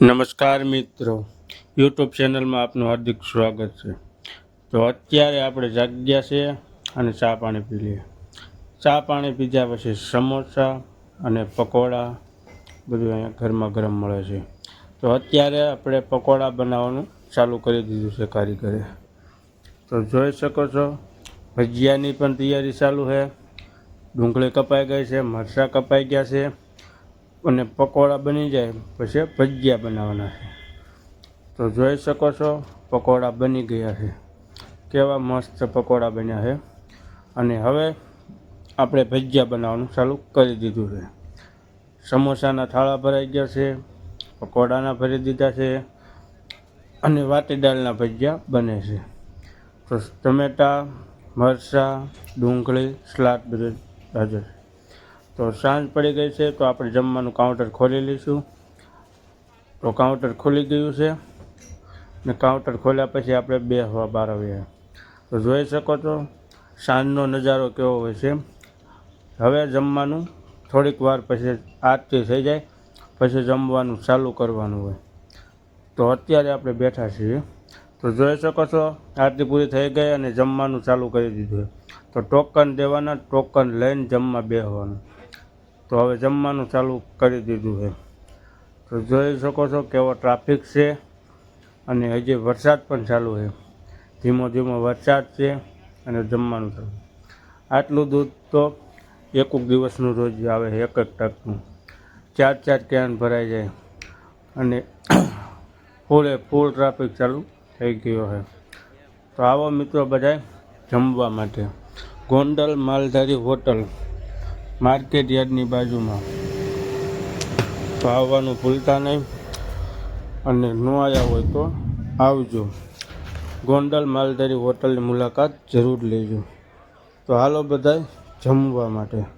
નમસ્કાર મિત્રો. યુટ્યુબ ચેનલમાં આપનું હાર્દિક સ્વાગત છે. તો અત્યારે આપણે જાગ્યા છે અને ચા પાણી પી લઈએ. ચા પાણી પીધા પછી સમોસા અને પકોડા બધું અહીંયા ઘરમાં ગરમ મળે છે. તો અત્યારે આપણે પકોડા બનાવવાનું ચાલુ કરી દીધું છે કારીગરે. તો જોઈ શકો છો, ભજીયાની પણ તૈયારી ચાલુ છે. ડુંગળી કપાઈ ગઈ છે, મરચાં કપાઈ ગયા છે. અને પકોડા બની જાય, પછી ભજીયા બનાવવાના છે. તો જોઈ શકો છો, પકોડા બની ગયા છે. કેવા મસ્ત પકોડા બન્યા છે. અને હવે આપણે ભજીયા બનાવવાનું ચાલુ કરી દીધું છે. સમોસાના થાળા ભરાઈ ગયા છે, પકોડાના ભરી દીધા છે, અને વાટી દાળના ભજીયા બને છે. તો ટમેટા, મરચાં, ડુંગળી, સલાડ બધું હાજર છે. તો સાંજ પડી ગઈ છે તો આપણે જમવાનું કાઉન્ટર ખોલી લઈશું. તો કાઉન્ટર ખુલી ગયું છે ને કાઉન્ટર ખોલ્યા પછી આપણે બે હવા બાર આવ્યા તો જોઈ શકો છો, સાંજનો નજારો કેવો હોય છે. હવે જમવાનું થોડીક વાર પછી આરતી થઈ જાય, પછી જમવાનું ચાલુ કરવાનું હોય. તો અત્યારે આપણે બેઠા છીએ. તો જોઈ શકો છો, આરતી પૂરી થઈ ગઈ અને જમવાનું ચાલુ કરી દીધું તો ટોકન દેવાના ટોકન લઈને જમવા બેસવાનું તો હવે જમવાનું ચાલુ કરી દીધું છે. તો જોઈ શકો છો કેવો ટ્રાફિક છે અને હજી વરસાદ પણ ચાલુ છે. ધીમો ધીમો વરસાદ છે અને જમવાનું ચાલુ. આટલું દૂધ તો એક દિવસનું રોજ આવે છે, એક એક ટકનું. ચાર ચાર કેન ભરાઈ જાય. અને ફૂલે ફૂલ ટ્રાફિક ચાલુ થઈ ગયો છે. તો આવો મિત્રો બધાય જમવા માટે. ગોંડલ માલધારી હોટલ. માર્કેટ યાર્ડની બાજુમાં. તો આવવાનું ભૂલતા નહીં. અને ન આવ્યા હોય તો આવજો. ગોંડલ માલધારી હોટલની મુલાકાત જરૂર લેજો. તો હાલો બધાય, જમવા માટે.